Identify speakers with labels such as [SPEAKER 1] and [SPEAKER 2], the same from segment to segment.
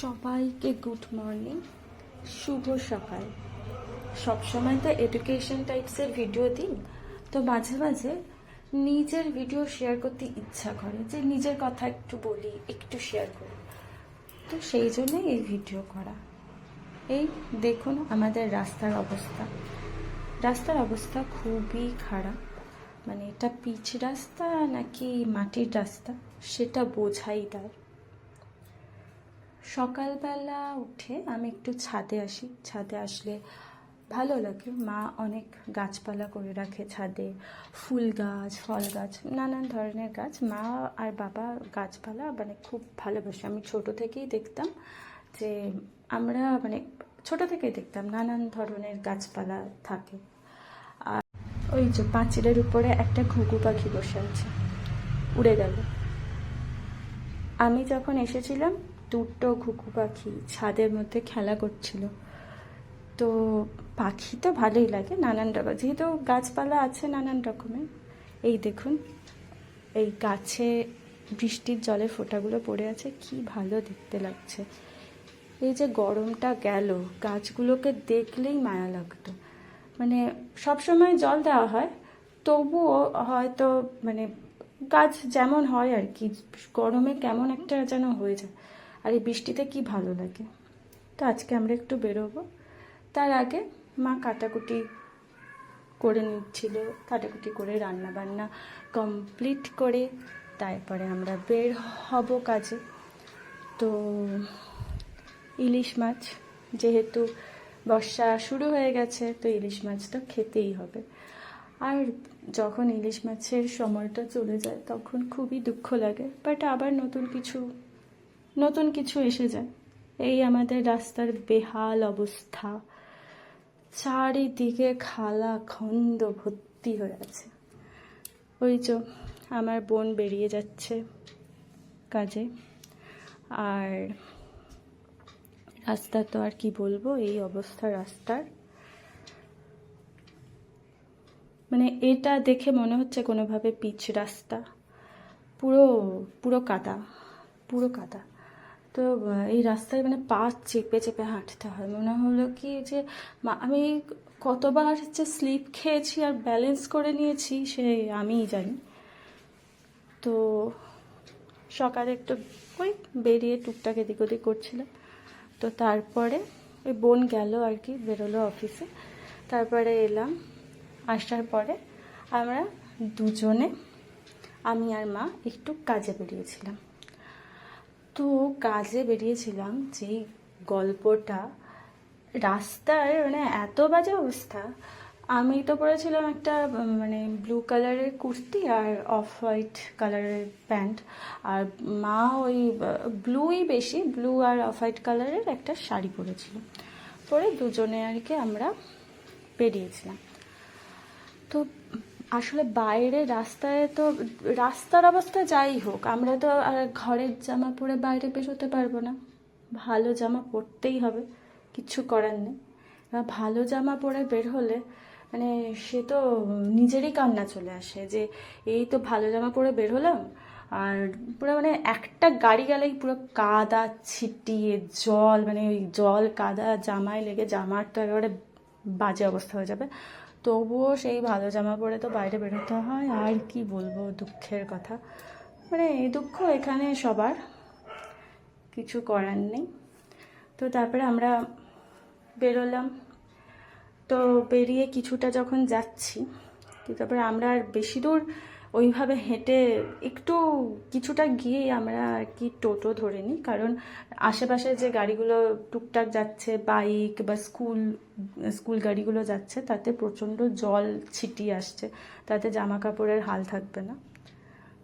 [SPEAKER 1] সবাইকে good morning শুভ সকাল। সবসময় তো এডুকেশন টাইপসের ভিডিও দিই, তো মাঝে মাঝে নিজের ভিডিও শেয়ার করতে ইচ্ছা করে, যে নিজের কথা একটু বলি, একটু শেয়ার করি। তো সেই জন্যই এই ভিডিও করা। এই দেখুন আমাদের রাস্তার অবস্থা। রাস্তার অবস্থা খুবই খারাপ। মানে এটা পিচ রাস্তা নাকি মাটির রাস্তা? সেটা বোঝাই তার। সকালবেলা উঠে আমি একটু ছাদে আসি। ছাদে আসলে ভালো লাগে। মা অনেক গাছপালা করে রাখে ছাদে। ফুল গাছ, ফল গাছ, নানান ধরনের গাছ। মা আর বাবা গাছপালা মানে খুব ভালোবাসে। আমি ছোট থেকেই দেখতাম যে আমরা মানে ছোট থেকেই দেখতাম নানান ধরনের গাছপালা থাকে। আর ওই যে পাঁচিলের উপরে একটা ঘুঘু পাখি বসে আছে। উড়ে গেল। আমি যখন এসেছিলাম দুটো ঘুঘু পাখি ছাদের মধ্যে খেলা করছিল। তো পাখি তো ভালোই লাগে নানান রকম, যেহেতু গাছপালা আছে নানান রকমের। এই দেখুন, এই গাছে বৃষ্টির জলের ফোঁটাগুলো পড়ে আছে, কি ভালো দেখতে লাগছে। এই যে গরমটা গেল, গাছগুলোকে দেখলেই মায়া লাগতো। মানে সব সময় জল দেওয়া হয়, তবুও হয়তো মানে গাছ যেমন হয় আর কি, গরমে কেমন একটা যেন হয়ে যায়। আর এই বৃষ্টিতে কি ভালো লাগে? তো আজকে আমরা একটু বেরোবো। তার আগে মা কাটাকুটি করে নিচ্ছিল, কাটাকুটি করে রান্না বান্না কমপ্লিট করে তারপরে আমরা বের হব কাজে। তো ইলিশ মাছ যেহেতু বর্ষা শুরু হয়ে গেছে, তো ইলিশ মাছ তো খেতেই হবে। আর যখন ইলিশ মাছের সময়টা চলে যায়, তখন খুবই দুঃখ লাগে। বাট আবার নতুন কিছু নতুন কিছু এসে যায়। এই আমাদের রাস্তার বেহাল অবস্থা। চারিদিকে খালা খন্দ ভর্তি হয়ে আছে। ওই যে আমার বোন বেরিয়ে যাচ্ছে কাজে। আর রাস্তা তো আর কি বলব, এই অবস্থা রাস্তার। মানে এটা দেখে মনে হচ্ছে কোনোভাবে পিচ রাস্তা। পুরো পুরো কাদা পুরো কাদা। তো এই রাস্তায় মানে পা চেপে চেপে হাঁটতে হয়। মনে হলো কি যে আমি কতবার হচ্ছে স্লিপ খেয়েছি আর ব্যালেন্স করে নিয়েছি, সে আমিই জানি। তো সকালে একটু ওই বেরিয়ে টুকটাক এদিক ওদিক করছিলাম। তো তারপরে ওই বোন গেল আর কি, বেরোলো অফিসে তারপরে এলাম। আসার পরে আমরা দুজনে, আমি আর মা, একটু কাজে বেরিয়েছিলাম। তো কাজে বেরিয়েছিলাম যেই গল্পটা রাস্তার মানে এত বাজে অবস্থা। আমি তো পরেছিলাম একটা মানে ব্লু কালারের কুর্তি আর অফ হোয়াইট কালারের প্যান্ট। আর মা ওই ব্লুই বেশি ব্লু আর অফ হোয়াইট কালারের একটা শাড়ি পরেছিল। পরে দুজনে আর কি আমরা বেরিয়েছিলাম। তো আসলে বাইরে রাস্তায় তো, রাস্তার অবস্থা যাই হোক, আমরা তো আর ঘরের জামা পরে বাইরে বেরোতে পারব না। ভালো জামা পরতেই হবে, কিছু করার নেই। ভালো জামা পরে বের হলে মানে সে তো নিজেরই কান্না চলে আসে যে, এই তো ভালো জামা পরে বের হলাম, আর পুরো মানে একটা গাড়ি গেলেই পুরো কাদা, ছিটিয়ে, জল মানে ওই জল, কাদা জামায় লেগে জামার তো একেবারে বাজে অবস্থা হয়ে যাবে। তবুও সেই ভালো জামা পরে তো বাইরে বেরোতে হয়, আর কি বলব দুঃখের কথা। মানে এই দুঃখ এখানে সবার, কিছু করার নেই। তো তারপরে আমরা বেরোলাম। তো বেরিয়ে কিছুটা যখন যাচ্ছি, তো তারপরে আমরা আর বেশি দূর ওইভাবে হেঁটে একটু কিছুটা গিয়েই আমরা আর কি টোটো ধরে নিই। কারণ আশেপাশে যে গাড়িগুলো টুকটাক যাচ্ছে, বাইক বা স্কুল স্কুল গাড়িগুলো যাচ্ছে, তাতে প্রচণ্ড জল ছিটিয়ে আসছে। তাতে জামা কাপড়ের হাল থাকবে না।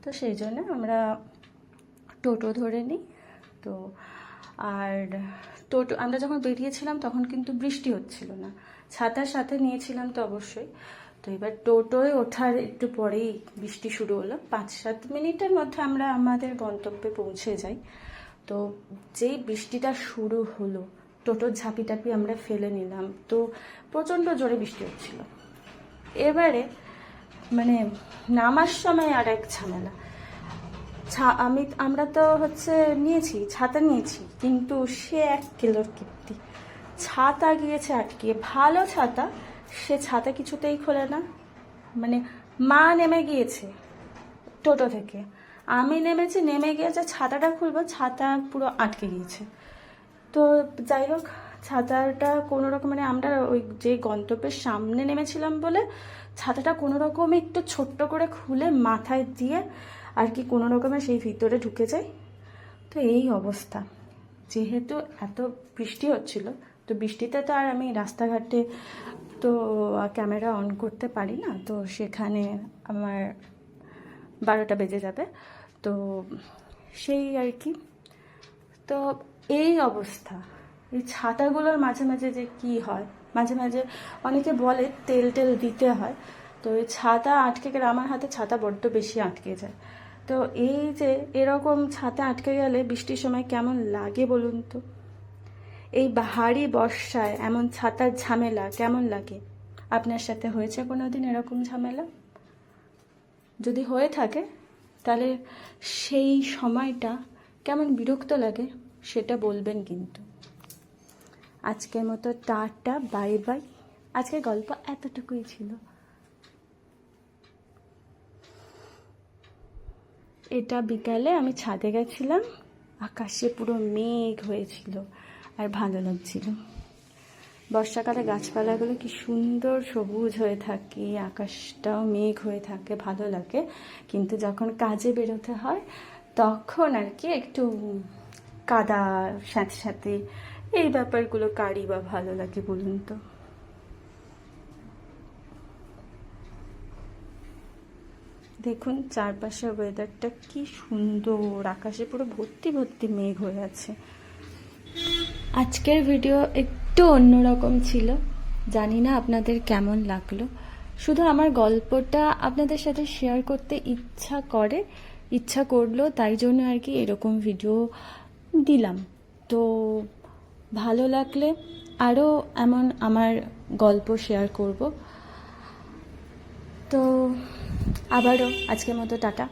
[SPEAKER 1] তো সেই জন্য আমরা টোটো ধরে নিই। তো আর টোটো, আমরা যখন বেরিয়েছিলাম তখন কিন্তু বৃষ্টি হচ্ছিল না। ছাতার সাথে নিয়েছিলাম তো অবশ্যই। তো এবার টোটোয় ওঠার একটু পরেই বৃষ্টি শুরু হলো। পাঁচ সাত মিনিটের মধ্যে আমরা আমাদের গন্তব্যে পৌঁছে যাই। তো যেই বৃষ্টিটা শুরু হলো, টোটোর ঝাঁপি টাপি আমরা ফেলে নিলাম। তো প্রচণ্ড জোরে বৃষ্টি হচ্ছিল। এবারে মানে নামার সময় আর এক ঝামেলা। আমি, আমরা তো হচ্ছে নিয়েছি, ছাতা নিয়েছি, কিন্তু সে এক কিলোর কীর্তি। ছাতা গিয়েছে আটকে ভালো ছাতা সে ছাতা কিছুতেই খোলে না। মানে মা নেমে গিয়েছে টোটো থেকে। আমি নেমেছি, নেমে গিয়েছে ছাতাটা খুলবো, ছাতা পুরো আটকে গিয়েছে। তো যাই হোক, ছাতাটা কোনো রকম মানে আমরা ওই যে গন্তব্যের সামনে নেমেছিলাম বলে ছাতাটা কোনো রকম একটু ছোট্ট করে খুলে মাথায় দিয়ে আর কি কোনো রকমে সেই ভিতরে ঢুকে যায় তো এই অবস্থা। যেহেতু এত বৃষ্টি হচ্ছিল, তো বৃষ্টিতে তো আর আমি রাস্তাঘাটে তো ক্যামেরা অন করতে পারি না, তো সেখানে আমার বারোটা বেজে যাবে। তো সেই আর কি। তো এই অবস্থা। এই ছাতাগুলোর মাঝে মাঝে যে কি হয়, মাঝে মাঝে অনেকে বলে তেল টেল দিতে হয়, তো এই ছাতা আটকে গেলে, আমার হাতে ছাতা বড্ড বেশি আটকে যায়। তো এই যে এরকম ছাতা আটকে গেলে বৃষ্টির সময় কেমন লাগে বলুন তো? এই ভারী বর্ষায় এমন ছাতার ঝামেলা কেমন লাগে? আপনার সাথে হয়েছে কোনো দিন এরকম ঝামেলা? যদি হয়ে থাকে, তাহলে সেই সময়টা কেমন বিরক্ত লাগে সেটা বলবেন কিন্তু। আজকের মতো টাটা, বাই বাই। আজকের গল্প এতটুকুই ছিল। এটা বিকালে আমি ছাদে গেছিলাম। আকাশে পুরো মেঘ হয়েছিল। আর ভালো লাগছিল। বর্ষাকালে গাছপালাগুলো কি সুন্দর সবুজ হয়ে থাকে, আকাশটাও মেঘ হয়ে থাকে, ভালো লাগে। কিন্তু যখন কাজে বেরোতে হয়, তখন আর কি একটু কাদা, সাথে সাথে এই ব্যাপারগুলো কারি বা ভালো লাগে বলুন তো। দেখুন, চারপাশের ওয়েদারটা কি সুন্দর, আকাশে পুরো ভর্তি ভর্তি মেঘ হয়ে আছে। আজকের ভিডিও একটু অন্যরকম ছিল। জানি না আপনাদের কেমন লাগল। শুধু আমার গল্পটা আপনাদের সাথে শেয়ার করতে ইচ্ছা করে, ইচ্ছা করল, তাই জন্য আর কি এরকম ভিডিও দিলাম। তো ভালো লাগলে আরও এমন আমার গল্প শেয়ার করব। তো আবারও আজকের মতো, টাটা।